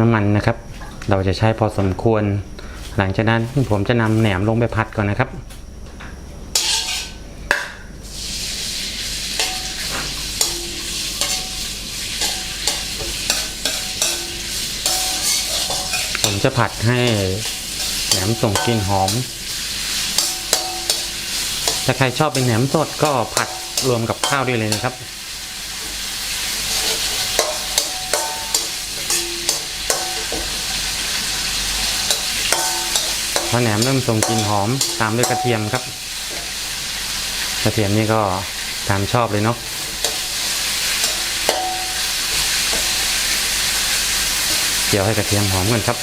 น้ำมันนะครับ เราจะใช้พอสมควร หลังจากนั้นผมจะนำแหนมลงไปผัดก่อนนะครับผมจะผัดให้แหนมส่งกลิ่นหอม ถ้าใครชอบเป็นแหนมสดก็ผัดรวมกับข้าวได้เลยนะครับ พอแหนมเริ่มส่งกลิ่นหอมตามด้วยกระเทียมครับ กระเทียมนี่ก็ตามชอบเลยเนาะเกี่ยวให้กระเทียมหอมก่อนครับ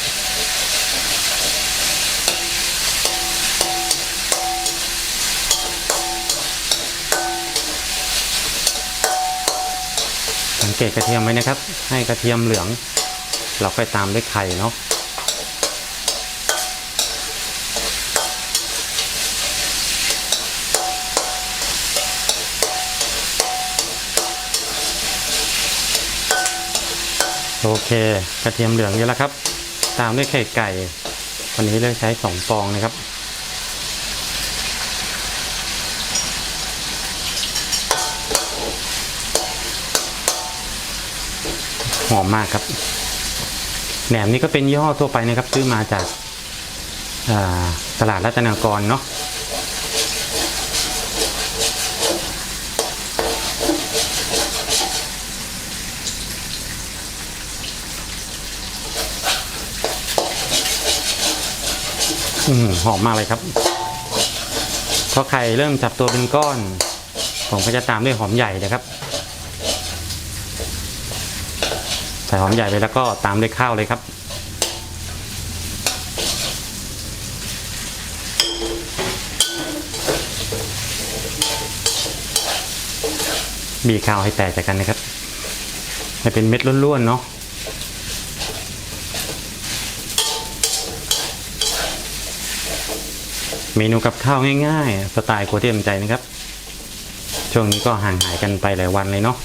สังเกตกระเทียมไว้นะครับ ให้กระเทียมเหลือง เราค่อยตามด้วยไข่เนาะ โอเค กระเทียมเหลืองเยอะแล้วครับ ตามด้วยไข่ไก่วันนี้เลือกใช้สองฟองนะครับหอมมากครับแหนมนี่ก็เป็นยี่ห้อทั่วไปนะครับ ซื้อมาจากาตลาดรัตนากรเนาะ อืมหอมมากเลยครับพอไข่เริ่มจับตัวเป็นก้อน ผมก็จะตามด้วยหอมใหญ่นะครับ ใส่หอมใหญ่ไปแล้วก็ตามด้วยข้าวเลยครับ บีบข้าวให้แตกจากกันนะครับ ให้เป็นเม็ดล้วนๆเนาะ เมนูกับข้าวง่ายๆ สไตล์โคเทียมใจนะครับ ช่วงนี้ก็ห่างหายกันไปหลายวันเลยเนาะ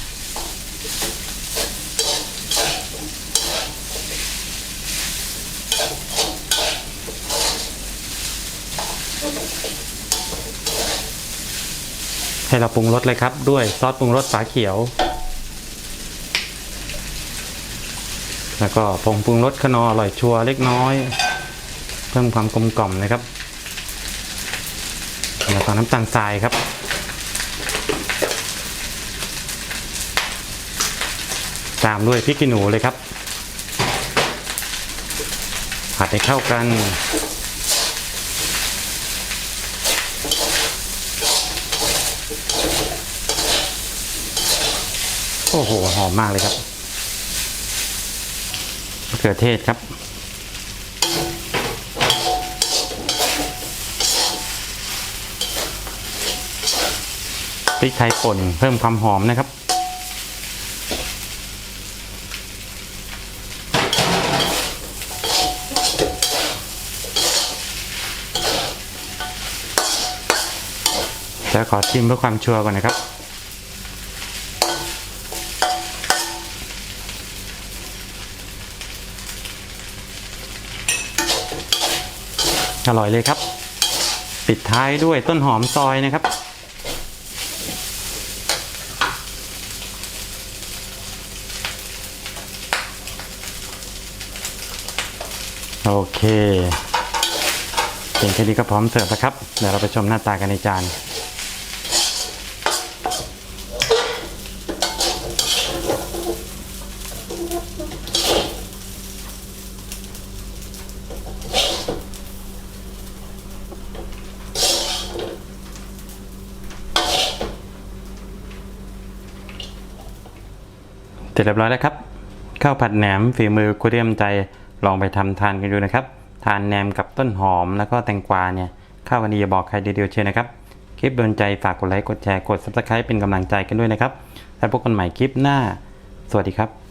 ให้เราปรุงรสเลยครับ ด้วยซอสปรุงรสฝาเขียว แล้วก็ผงปรุงรสขนออร่อยชัวเล็กน้อย เพิ่มความกลมกล่อมนะครับ แล้วก็น้ำตาลทรายครับ ตามด้วยพริกขี้หนูเลยครับ ผัดให้เข้ากันโอ้โห หอมมากเลยครับมะเขือเทศครับ พริกไทยป่นเพิ่มความหอมนะครับจะขอชิมเพื่อความชัวร์ก่อนนะครับอร่อยเลยครับ ปิดท้ายด้วยต้นหอมซอยนะครับ โอเคเพียงแค่นี้ก็พร้อมเสิร์ฟแล้วครับ เดี๋ยวเราไปชมหน้าตากันในจานเสร็จเรียบร้อยแล้วครับ ข้าวผัดแหนมฝีมือคุเรียมใจ ลองไปทำทานกันดูนะครับ ทานแหนมกับต้นหอมแล้วก็แตงกวาเนี่ยข้าววันนี้อย่าบอกใครเดียวเชียวนะครับ คลิปโดนใจฝากกดไลค์กดแชร์กด subscribe เป็นกำลังใจกันด้วยนะครับ แล้วพบกันใหม่คลิปหน้า สวัสดีครับ